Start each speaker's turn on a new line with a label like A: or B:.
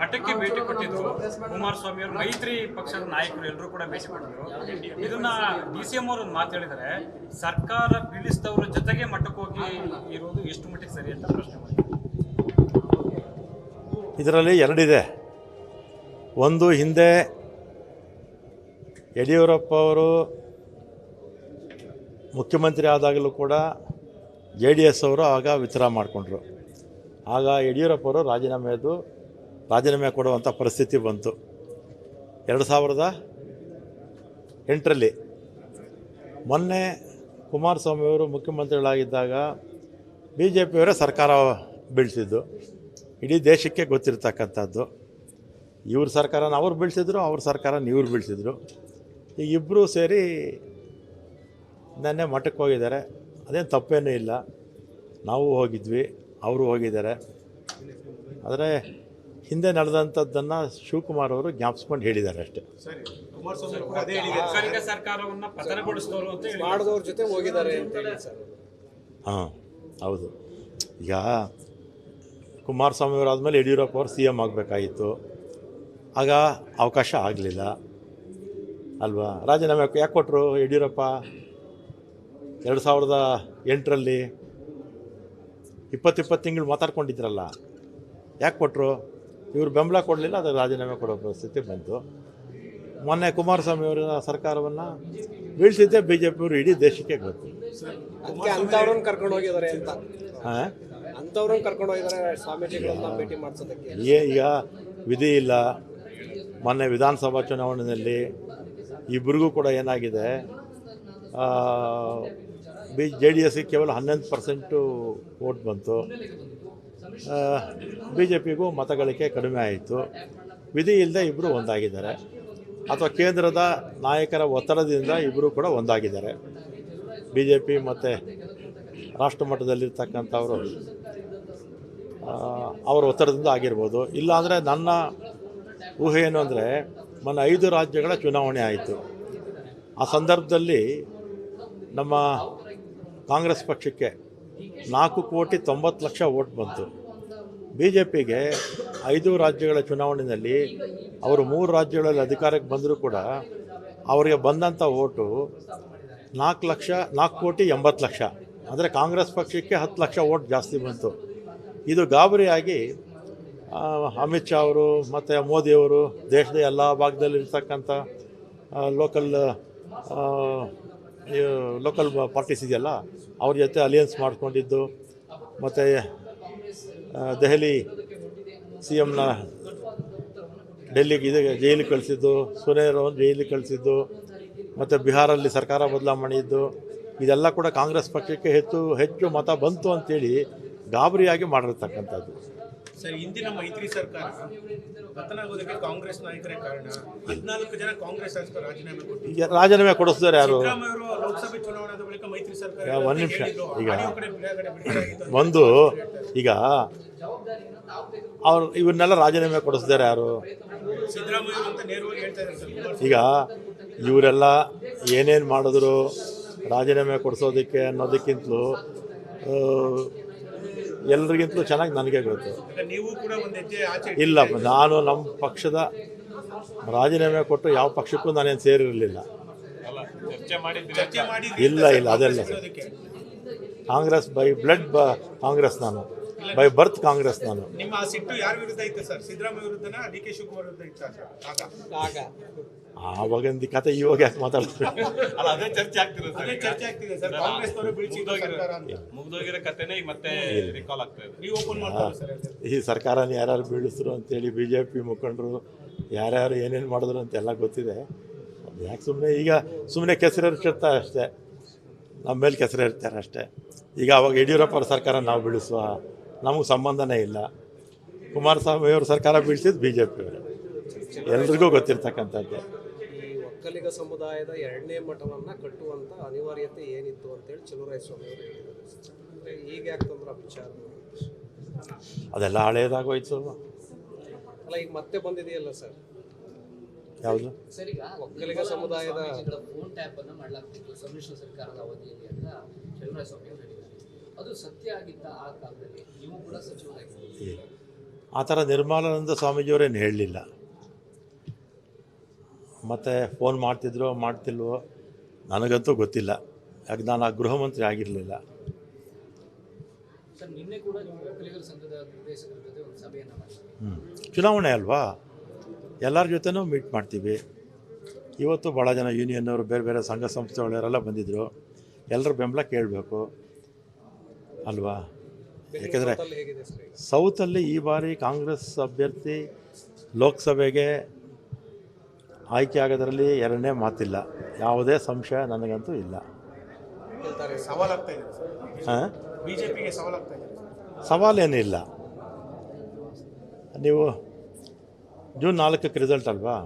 A: ಮಠಕ್ಕೆ ಭೇಟಿ ಕೊಟ್ಟಿದ್ರು. ಕುಮಾರಸ್ವಾಮಿ ಅವರು ಮೈತ್ರಿ ಪಕ್ಷದ ನಾಯಕರು ಎಲ್ಲರೂ ಕೂಡ ಭೇಟಿ ಕೊಟ್ಟಿದ್ರು. ಇದನ್ನ ಡಿ ಸಿ ಎಂ ಅವರು ಒಂದು ಮಾತು ಹೇಳಿದರೆ. ಸರ್ಕಾರ ಬೀಳಿಸಿದವರ ಜೊತೆಗೆ ಮಠಕ್ಕೆ ಹೋಗಿ ಇರೋದು ಎಷ್ಟು ಮಟ್ಟಿಗೆ ಸರಿ ಅಂತ ಪ್ರಶ್ನೆ
B: ಇದರಲ್ಲಿ ಎರಡಿದೆ. ಒಂದು ಹಿಂದೆ ಯಡಿಯೂರಪ್ಪ ಅವರು ಮುಖ್ಯಮಂತ್ರಿ ಆದಾಗಲೂ ಕೂಡ ಜೆ ಡಿ ಎಸ್ ಅವರು ಆಗ ವಿಚಾರ ಮಾಡಿಕೊಂಡ್ರು. ಆಗ ಯಡಿಯೂರಪ್ಪ ಅವರು ರಾಜೀನಾಮೆದು ರಾಜೀನಾಮೆ ಕೊಡುವಂಥ ಪರಿಸ್ಥಿತಿ ಬಂತು. ಎರಡು ಸಾವಿರದ ಎಂಟರಲ್ಲಿ ಮೊನ್ನೆ ಕುಮಾರಸ್ವಾಮಿಯವರು ಮುಖ್ಯಮಂತ್ರಿಗಳಾಗಿದ್ದಾಗ ಬಿ ಜೆ ಪಿಯವರೇ ಸರ್ಕಾರ ಬೀಳ್ಸಿದ್ದು ಇಡೀ ದೇಶಕ್ಕೆ ಗೊತ್ತಿರ್ತಕ್ಕಂಥದ್ದು. ಇವ್ರ ಸರ್ಕಾರನ ಅವ್ರು ಬೀಳ್ಸಿದ್ರು, ಅವ್ರ ಸರ್ಕಾರನ ಇವ್ರು ಬೀಳ್ಸಿದ್ರು. ಈಗ ಇಬ್ಬರೂ ಸೇರಿ ನೆನ್ನೆ ಮಠಕ್ಕೆ ಹೋಗಿದ್ದಾರೆ. ಅದೇನು ತಪ್ಪೇನೂ ಇಲ್ಲ. ನಾವು ಹೋಗಿದ್ವಿ, ಅವರು ಹೋಗಿದ್ದಾರೆ. ಆದರೆ ಹಿಂದೆ ನಡೆದಂಥದ್ದನ್ನು ಶಿವಕುಮಾರ್ ಅವರು ಜ್ಞಾಪಿಸ್ಕೊಂಡು ಹೇಳಿದ್ದಾರೆ ಅಷ್ಟೇ.
A: ತಾತ್ಕಾಲಿಕ ಸರ್ಕಾರವನ್ನ ಪತನಗೊಳಿಸಿದವರು ಅಂತ ಹೇಳಿ
C: ಮಾಡಿದವ್ರ ಜೊತೆ ಹೋಗಿದ್ದಾರೆ ಅಂತ ಹೇಳಿ ಸರ್.
B: ಹಾಂ ಹೌದು. ಈಗ ಕುಮಾರಸ್ವಾಮಿ ಅವರು ಆದಮೇಲೆ ಯಡಿಯೂರಪ್ಪ ಅವರು ಸಿ ಎಂ ಆಗಬೇಕಾಗಿತ್ತು. ಆಗ ಅವಕಾಶ ಆಗಲಿಲ್ಲ. ಅಲ್ವಾ? ರಾಜೀನಾಮೆ ಯಾಕೆ ಕೊಟ್ಟರು ಯಡಿಯೂರಪ್ಪ? ಎರಡು ಸಾವಿರದ ಎಂಟರಲ್ಲಿ ಇಪ್ಪತ್ತಿಪ್ಪತ್ತು ತಿಂಗಳು ಮಾತಾಡ್ಕೊಂಡಿದ್ರಲ್ಲ. ಯಾಕೆ ಕೊಟ್ಟರು ಇವರು ಬೆಂಬಲ ಕೊಡಲಿಲ್ಲ ಅದಕ್ಕೆ ರಾಜೀನಾಮೆ ಕೊಡೋ ಪರಿಸ್ಥಿತಿ ಬಂತು. ಮೊನ್ನೆ ಕುಮಾರಸ್ವಾಮಿ ಅವರ ಸರ್ಕಾರವನ್ನು ಬೀಳ್ಸಿದ್ದೆ ಬಿ ಜೆ ಪಿಯವರು ಇಡೀ ದೇಶಕ್ಕೆ ಗೊತ್ತು.
C: ಅದಕ್ಕೆ ಅಂಥವ್ರನ್ನ ಕರ್ಕೊಂಡು ಹೋಗಿದ್ದಾರೆ ಅಂತ.
B: ಹಾಂ?
C: ಅಂಥವ್ರನ್ನ ಕರ್ಕೊಂಡು ಹೋಗಿದ್ದಾರೆ ಸ್ವಾಮೀಜಿಗಳನ್ನ ಭೇಟಿ ಮಾಡಿಸೋದಕ್ಕೆ.
B: ಏ ಈಗ ವಿಧಿ ಇಲ್ಲ. ಮೊನ್ನೆ ವಿಧಾನಸಭಾ ಚುನಾವಣೆಯಲ್ಲಿ ಇಬ್ಬರಿಗೂ ಕೂಡ ಏನಾಗಿದೆ? ಬಿ ಜೆ ಡಿ ಎಸ್ಗೆ ಕೇವಲ ಹನ್ನೊಂದು ಪರ್ಸೆಂಟು ವೋಟ್ ಬಂತು. ಬಿ ಜೆ ಪಿಗೂ ಮತಗಳಿಕೆ ಕಡಿಮೆ ಆಯಿತು. ವಿಧಿ ಇಲ್ಲದೆ ಇಬ್ಬರು ಒಂದಾಗಿದ್ದಾರೆ. ಅಥವಾ ಕೇಂದ್ರದ ನಾಯಕರ ಒತ್ತಡದಿಂದ ಇಬ್ಬರು ಕೂಡ ಒಂದಾಗಿದ್ದಾರೆ. ಬಿ ಜೆ ಪಿ ಮತ್ತು ರಾಷ್ಟ್ರ ಮಟ್ಟದಲ್ಲಿರ್ತಕ್ಕಂಥವರು ಅವರ ಒತ್ತಡದಿಂದ ಆಗಿರ್ಬೋದು. ಇಲ್ಲಾಂದರೆ ನನ್ನ ಊಹೆ ಏನು ಅಂದರೆ, ಮೊನ್ನೆ ಐದು ರಾಜ್ಯಗಳ ಚುನಾವಣೆ ಆಯಿತು. ಆ ಸಂದರ್ಭದಲ್ಲಿ ನಮ್ಮ ಕಾಂಗ್ರೆಸ್ ಪಕ್ಷಕ್ಕೆ ನಾಲ್ಕು ಕೋಟಿ ತೊಂಬತ್ತು ಲಕ್ಷ ಓಟ್ ಬಂತು. ಬಿ ಜೆ ಪಿಗೆ ಐದು ರಾಜ್ಯಗಳ ಚುನಾವಣೆಯಲ್ಲಿ ಅವರು ಮೂರು ರಾಜ್ಯಗಳಲ್ಲಿ ಅಧಿಕಾರಕ್ಕೆ ಬಂದರೂ ಕೂಡ ಅವರಿಗೆ ಬಂದಂಥ ಓಟು ನಾಲ್ಕು ಲಕ್ಷ, ನಾಲ್ಕು ಕೋಟಿ ಎಂಬತ್ತು ಲಕ್ಷ. ಅಂದರೆ ಕಾಂಗ್ರೆಸ್ ಪಕ್ಷಕ್ಕೆ ಹತ್ತು ಲಕ್ಷ ಓಟ್ ಜಾಸ್ತಿ ಬಂತು. ಇದು ಗಾಬರಿಯಾಗಿ ಅಮಿತ್ ಶಾ ಅವರು ಮತ್ತು ಮೋದಿಯವರು ದೇಶದ ಎಲ್ಲ ಭಾಗದಲ್ಲಿರ್ತಕ್ಕಂಥ ಲೋಕಲ್ ಲೋಕಲ್ ಪಾರ್ಟೀಸ್ ಇದೆಯಲ್ಲ, ಅವ್ರ ಜೊತೆ ಅಲಿಯನ್ಸ್ ಮಾಡಿಕೊಂಡಿದ್ದು, ಮತ್ತು ದೆಹಲಿ ಸಿ ಎಮ್ನ ಡೆಲ್ಲಿಗೆ ಇದಕ್ಕೆ ಜೈಲಿಗೆ ಕಳಿಸಿದ್ದು ಸುನೇರವನ್ನು ಜೈಲಿಗೆ ಕಳಿಸಿದ್ದು ಮತ್ತು ಬಿಹಾರಲ್ಲಿ ಸರ್ಕಾರ ಬದಲಾವಣೆ ಇದ್ದು ಇದೆಲ್ಲ ಕೂಡ ಕಾಂಗ್ರೆಸ್ ಪಕ್ಷಕ್ಕೆ ಹೆಚ್ಚು ಹೆಚ್ಚು ಮತ ಬಂತು ಅಂತೇಳಿ ಗಾಬರಿಯಾಗಿ ಮಾಡಿರ್ತಕ್ಕಂಥದ್ದು.
D: ಸರ್ ಇಂದಿನ ಮೈತ್ರಿ ಸರ್ಕಾರ ಪತನ ಆಗೋದಕ್ಕೆ ಕಾಂಗ್ರೆಸ್ ನಾಯಕರೇ ಕಾರಣ. ಹದಿನಾಲ್ಕು ಜನ ಕಾಂಗ್ರೆಸ್ ಶಾಸಕರು ರಾಜೀನಾಮೆ ಕೊಟ್ಟಿದ್ದಾರೆ
B: ರಾಜೀನಾಮೆ ಕೊಡಿಸಿದ್ದಾರೆ ಯಾರು?
D: ಲೋಕಸಭೆ ಚುನಾವಣೆ ಬಳಿಕ ಮೈತ್ರಿ ಸರ್ಕಾರ
B: ಒಂದು ನಿಮಿಷ. ಈಗ ಒಂದು ಈಗ ಅವ್ರು ಇವನ್ನೆಲ್ಲ ರಾಜೀನಾಮೆ ಕೊಡಿಸಿದ್ದಾರೆ ಯಾರು? ಈಗ ಇವರೆಲ್ಲ ಏನೇನು ಮಾಡಿದ್ರು ರಾಜೀನಾಮೆ ಕೊಡಿಸೋದಕ್ಕೆ ಅನ್ನೋದಕ್ಕಿಂತಲೂ ಎಲ್ರಿಗಿಂತಲೂ ಚೆನ್ನಾಗಿ ನನಗೆ ಗೊತ್ತು. ಇಲ್ಲ, ನಾನು ನಮ್ಮ ಪಕ್ಷದ ರಾಜೀನಾಮೆ ಕೊಟ್ಟು ಯಾವ ಪಕ್ಷಕ್ಕೂ ನಾನೇನು ಸೇರಿರಲಿಲ್ಲ. ಇಲ್ಲ ಇಲ್ಲ, ಅದೆಲ್ಲ. ಕಾಂಗ್ರೆಸ್ ಬೈ ಬ್ಲಡ್ ಬ ಕಾಂಗ್ರೆಸ್ ನಾನು. ಬೈ ಬರ್ತ್ ಕಾಂಗ್ರೆಸ್ ನಾನು.
D: ನಿಮ್ಮ ಸಿಟ್ಟು ಯಾರ ವಿರುದ್ಧ ಇತ್ತು ಸರ್? ಸಿದ್ದರಾಮಯ್ಯ ವಿರುದ್ಧನ? ಡಿ ಕೆ ಶಿವಕುಮಾರ್ ವಿರುದ್ಧ ಇತ್ತು ಸರ್? ಆಗ.
B: ಆವಾಗಿಂದ ಕತೆ ಇವಾಗ ಯಾಕೆ ಮಾತಾಡ್ತಾರೆ?
E: ಅಲ್ಲ ಅದೇ ಚರ್ಚೆ ಆಗ್ತಿದೆ ಸರ್.
D: ಅದೇ ಚರ್ಚೆ ಆಗ್ತಿದೆ ಸರ್. ಕಾಂಗ್ರೆಸ್ನವರು ಬೀಳ್ಸಿದ್ದು ಸರ್ಕಾರ ಅಂತ.
E: ಮುಗ್ದೋಗಿರೋ ಕಥೆನೇ ಈಗ ಮತ್ತೆ ರಿಕಾಲ್ ಆಗ್ತಾ ಇದೆ.
D: ನೀವು ಓಪನ್ ಮಾಡ್ತಾರೆ ಸರ್.
B: ಈ ಸರ್ಕಾರನ ಯಾರ್ಯಾರು ಬೀಳಿಸ್ರು ಅಂತೇಳಿ ಬಿ ಜೆ ಪಿ ಮುಖಂಡರು ಯಾರ್ಯಾರು ಏನೇನು ಮಾಡಿದ್ರು ಅಂತೆಲ್ಲ ಗೊತ್ತಿದೆ. ಯಾಕೆ ಸುಮ್ಮನೆ ಈಗ ಸುಮ್ಮನೆ ಕೆಸರಿರ್ತಿರ್ತಾರೆ ಅಷ್ಟೇ. ನಮ್ಮ ಮೇಲೆ ಕೆಸರಿರ್ತಾರೆ ಅಷ್ಟೇ. ಈಗ ಅವಾಗ ಯಡಿಯೂರಪ್ಪ ಅವ್ರ ಸರ್ಕಾರ ನಾವು ಬೀಳಿಸುವ ನಮಗೆ ಸಂಬಂಧನೇ ಇಲ್ಲ. ಕುಮಾರಸ್ವಾಮಿ ಅವರು ಸರ್ಕಾರ ಬೀಳಿಸಿದ್ದು ಬಿ ಜೆ ಪಿಯವರು ಎಲ್ರಿಗೂ ಗೊತ್ತಿರ್ತಕ್ಕಂಥದ್ದು.
C: ಈ ಒಕ್ಕಲಿಗ ಸಮುದಾಯದ ಎರಡನೇ ಮಠವನ್ನ ಕಟ್ಟುವಂಥ ಅನಿವಾರ್ಯತೆ ಏನಿತ್ತು ಅಂತೇಳಿ ಚಲುವರಾಯ ಸ್ವಾಮಿ ಅವರು ಹೇಳಿದರು ಅಂದ್ರೆ ಈಗ ಯಾಕೆ ತಂದ್ರ ಆ ವಿಚಾರ
B: ಅದೆಲ್ಲ ಹಳೇದಾಗೋಯ್ತು
C: ಅಲ್ಲ ಈಗ ಮತ್ತೆ ಬಂದಿದೆಯಲ್ಲ ಸರ್?
B: ಯಾವುದು?
F: ಸರ್ ಈಗ
C: ಒಕ್ಕಲಿಗ ಸಮುದಾಯದ
F: ಫೋನ್ ಟ್ಯಾಪ್ ಅನ್ನ ಮಾಡಲಾಗ್ತಿತ್ತು. ಸಮ್ಮಿಶ್ರ ಸರ್ಕಾರದ ಅವಧಿಯಲ್ಲಿ ಅಂತ ಚಲುವರಾಯ ಸ್ವಾಮಿ ಅವರು ಹೇಳಿದ್ದಾರೆ ಅದು ಸತ್ಯ ಆಗಿದ್ದ ಆ ಕಾಲದಲ್ಲಿ ನೀವು ಕೂಡ ಸಚಿವರಾಗಿದ್ದೀರಿ.
B: ಈ- ಆ ಥರ ನಿರ್ಮಲಾನಂದ ಸ್ವಾಮೀಜಿಯವರೇನು ಹೇಳಲಿಲ್ಲ. ಮತ್ತು ಫೋನ್ ಮಾಡ್ತಿದ್ರೋ ಮಾಡ್ತಿಲ್ವೋ ನನಗಂತೂ ಗೊತ್ತಿಲ್ಲ. ಯಾಕೆ ನಾನು ಆ ಗೃಹಮಂತ್ರಿ ಆಗಿರಲಿಲ್ಲ.
F: ಸರ್ ನಿನ್ನೆ ಕೂಡ ನೀವು ಒಕ್ಕಲಿಗರ ಸಂಘದ ನಿರ್ದೇಶಕರ ಜೊತೆ ಒಂದು ಸಭೆಯನ್ನ ಮಾಡಿದ್ರಿ.
B: ಹ್ಞೂ ಚುನಾವಣೆ ಅಲ್ವಾ? ಎಲ್ಲರ ಜೊತೆನೂ ಮೀಟ್ ಮಾಡ್ತೀವಿ. ಇವತ್ತು ಭಾಳ ಜನ ಯೂನಿಯನ್ನವರು ಬೇರೆ ಬೇರೆ ಸಂಘ ಸಂಸ್ಥೆಗಳವರೆಲ್ಲ ಬಂದಿದ್ದರು ಎಲ್ಲರ ಬೆಂಬಲ ಕೇಳಬೇಕು. ಅಲ್ವಾ? ಯಾಕೆಂದರೆ? ಸೌತಲ್ಲಿ ಈ ಬಾರಿ ಕಾಂಗ್ರೆಸ್ ಅಭ್ಯರ್ಥಿ ಲೋಕಸಭೆಗೆ ಆಯ್ಕೆ ಆಗೋದರಲ್ಲಿ ಎರಡನೇ ಮಾತಿಲ್ಲ. ಯಾವುದೇ ಸಂಶಯ ನನಗಂತೂ ಇಲ್ಲ. ಹಾಂ? ಸವಾಲೇನಿಲ್ಲ. ನೀವು ಜೂನ್ ನಾಲ್ಕಕ್ಕೆ ರಿಸಲ್ಟ್ ಅಲ್ವಾ?